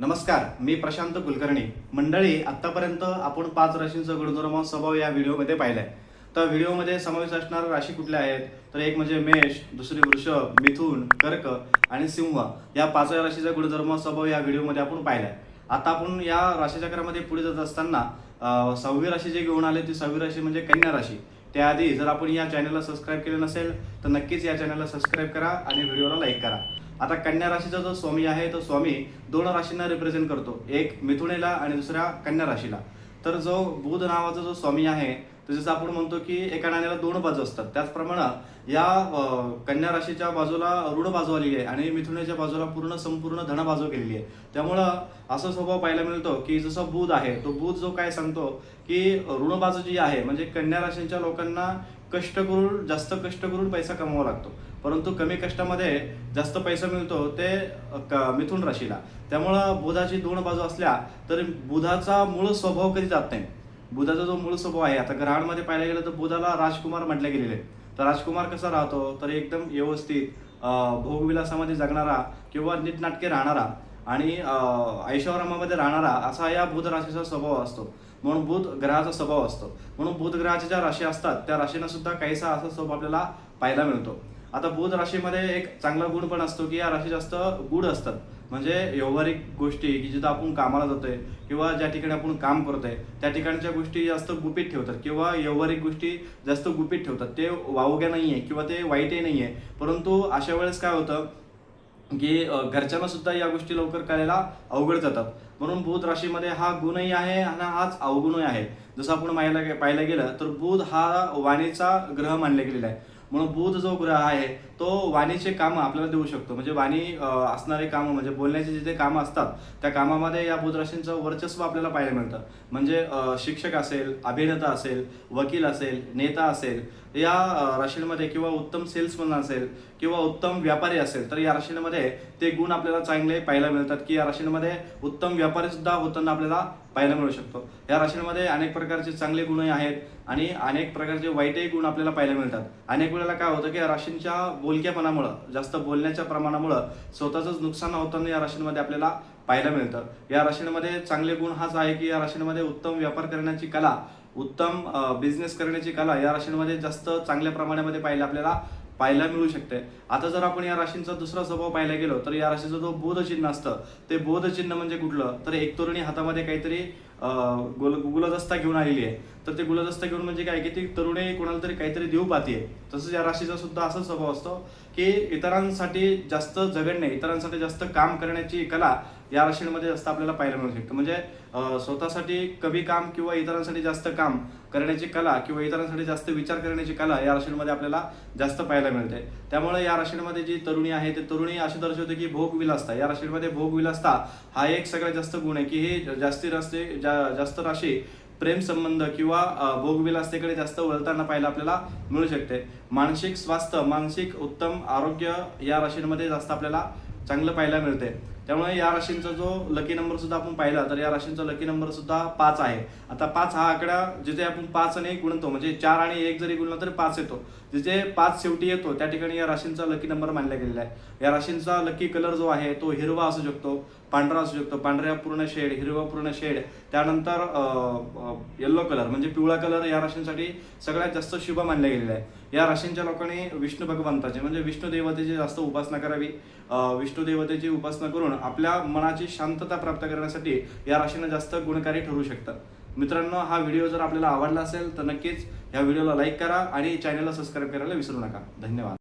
नमस्कार मी प्रशांत कुलकर्णी. मंडळी आतापर्यंत आपण पाच राशींचं गुणधर्म स्वभाव या व्हिडिओमध्ये पाहिलाय. तर व्हिडिओमध्ये समावेश असणाऱ्या राशी कुठल्या आहेत? तर एक म्हणजे मेष दुसरी वृषभ मिथुन कर्क आणि सिंह. या पाचव्या राशीचा गुणधर्म स्वभाव या व्हिडिओमध्ये आपण पाहिलाय. आता आपण या राशीचक्रामध्ये पुढे जात असताना सहावी राशी जे घेऊन आले ती सहावी राशी म्हणजे कन्या राशी. त्याआधी जर आपण या चॅनलला सबस्क्राईब केलं नसेल तर नक्कीच या चॅनलला सबस्क्राईब करा आणि व्हिडिओला लाईक करा. आता कन्या राशीचा जो स्वामी आहे तो स्वामी दोन राशींना रिप्रेझेंट करतो. एक मिथुनेला आणि दुसऱ्या कन्या राशीला. तर जो बुध नावाचा जो स्वामी आहे तर जसं आपण म्हणतो की एका नाण्याला दोन बाजू असतात. त्याचप्रमाणे या कन्या राशीच्या बाजूला ऋण बाजू आलेली आहे आणि मिथुनेच्या बाजूला पूर्ण संपूर्ण धन बाजू केलेली आहे. त्यामुळं असा स्वभाव पाहायला मिळतो की जसं बुध आहे तो बुध जो काय सांगतो की ऋण बाजू जी आहे म्हणजे कन्या राशींच्या लोकांना कष्ट करून जास्त कष्ट करून पैसा कमवावा लागतो. परंतु कमी कष्टामध्ये जास्त पैसा मिळतो ते अ, मिथुन राशीला. त्यामुळं बुधाची दोन बाजू असल्या तर बुधाचा मूळ स्वभाव कधी जात नाही. बुधाचा जो मूळ स्वभाव आहे आता ग्रहांमध्ये पाहायला गेलं तर बुधाला राजकुमार म्हटले गेलेले आहे. तर राजकुमार कसा राहतो? तर एकदम व्यवस्थित भोगविलासामध्ये जगणारा किंवा नीटनाटके राहणारा आणि अ, ऐशोआरामामध्ये राहणारा असा या बुध राशीचा स्वभाव असतो. म्हणून बुध ग्रहाचा स्वभाव असतो. म्हणून बुध ग्रहाच्या ज्या राशी असतात त्या राशींना सुद्धा काहीसा असा स्वभाव आपल्याला पाहायला मिळतो. आता बुध राशीमध्ये एक चांगला गुण पण असतो की या राशी जास्त गुढ असतात. म्हणजे व्यवहारिक गोष्टी की जिथं आपण कामाला जातोय किंवा ज्या ठिकाणी आपण काम करतोय त्या ठिकाणच्या गोष्टी जास्त गुपित ठेवतात किंवा व्यवहारिक गोष्टी जास्त गुपित ठेवतात. ते वावग्या आहे किंवा ते वाईटही नाही आहे परंतु अशा वेळेस काय होतं की घरच्यांना सुद्धा या गोष्टी लवकर करायला अवघड जातात. म्हणून बुध राशीमध्ये हा गुणही आहे आणि हाच अवगुणही आहे. जसं आपण पाहायला पाहायला गेलं तर बुध हा वाणीचा ग्रह मानला गेलेला आहे. म्हणून बुध जो ग्रह आहे तो वाणीचे कामं आपल्याला देऊ शकतो. म्हणजे वाणी असणारे कामं म्हणजे बोलण्याचे जिथे कामं असतात त्या कामामध्ये या बुध राशींचं वर्चस्व आपल्याला पाहायला मिळतं. म्हणजे शिक्षक असेल अभिनेता असेल वकील असेल नेता असेल या राशींमध्ये किंवा उत्तम सेल्समन असेल किंवा उत्तम व्यापारी असेल तर या राशींमध्ये ते गुण आपल्याला चांगले पाहायला मिळतात की या राशींमध्ये उत्तम व्यापारी सुद्धा होताना आपल्याला पाहायला मिळू शकतो. या राशींमध्ये अनेक प्रकारचे चांगले गुणही आहेत आणि अनेक प्रकारचे वाईटही गुण आपल्याला पाहायला मिळतात. अनेक वेळेला काय होतं की या राशींच्या बोलक्यापणामुळं जास्त बोलण्याच्या प्रमाणामुळं स्वतःचंच नुकसान होताना या राशींमध्ये आपल्याला पाहायला मिळतं. या राशींमध्ये चांगले गुण हाच आहे की या राशींमध्ये उत्तम व्यापार करण्याची कला उत्तम बिझनेस करण्याची कला या राशींमध्ये जास्त चांगल्या प्रमाणामध्ये पाहायला आपल्याला पाहायला मिळू शकते. आता जर आपण या राशींचा दुसरा स्वभाव पाहायला गेलो तर या राशीचं जो बोध चिन्ह असतं ते बोध चिन्ह म्हणजे कुठलं? तर एक तरुणी हातामध्ये काहीतरी गुल गुलदस्ता घेऊन आलेली आहे. तर ते गुलदस्ता घेऊन म्हणजे काय की ती तरुणी कोणाला तरी काहीतरी देऊ पाहते. तसंच या राशीचा सुद्धा असा स्वभाव असतो की इतरांसाठी जास्त जगणे इतरांसाठी जास्त काम करण्याची कला या राशींमध्ये जास्त आपल्याला पाहायला मिळू शकते. म्हणजे स्वतःसाठी कमी काम किंवा इतरांसाठी जास्त काम करण्याची कला किंवा इतरांसाठी जास्त विचार करण्याची कला या राशींमध्ये आपल्याला जास्त पाहायला मिळते. त्यामुळे या राशींमध्ये जी तरुणी आहे ते तरुणी अशी दर्शवते की भोग विलासता. या राशींमध्ये भोगविलासता हा एक सगळ्यात जास्त गुण आहे की हे जास्ती रास्ते जा- जास्त राशी प्रेम संबंध किंवा भोगविलासतेकडे जास्त वळताना पाहायला आपल्याला मिळू शकते. मानसिक स्वास्थ्य मानसिक उत्तम आरोग्य या राशींमध्ये जास्त आपल्याला चांगलं पाहायला मिळते. त्यामुळे या राशींचा जो लकी नंबर सुद्धा आपण पाहिला तर या राशींचा लकी नंबर सुद्धा पाच आहे. आता पाच हा आकडा जिथे आपण पाच आणि एक गुणतो म्हणजे चार आणि एक जरी गुणलं तरी पाच येतो. जिथे पाच शेवटी येतो त्या ठिकाणी या राशींचा लकी नंबर मानला गेलेला आहे. या राशींचा लकी कलर जो आहे तो हिरवा असू शकतो पांढरा असू शकतो. पांढऱ्या पूर्ण शेड हिरवा पूर्ण शेड त्यानंतर येल्लो कलर म्हणजे पिवळा कलर या राशींसाठी सगळ्यात जास्त शुभ मानल्या गेलेला आहे. या राशींच्या लोकांनी विष्णू भगवंताचे म्हणजे विष्णू देवतेची जास्त उपासना करावी. विष्णू देवतेची उपासना करून आपल्या मनाची शांतता प्राप्त करण्यासाठी या राशींना जास्त गुणकारी ठरू शकतात मित्रांनो हा व्हिडिओ जर आपल्याला आवडला असेल तर नक्कीच या व्हिडिओला लाईक करा आणि चॅनलला सबस्क्राईब करायला विसरू नका. धन्यवाद.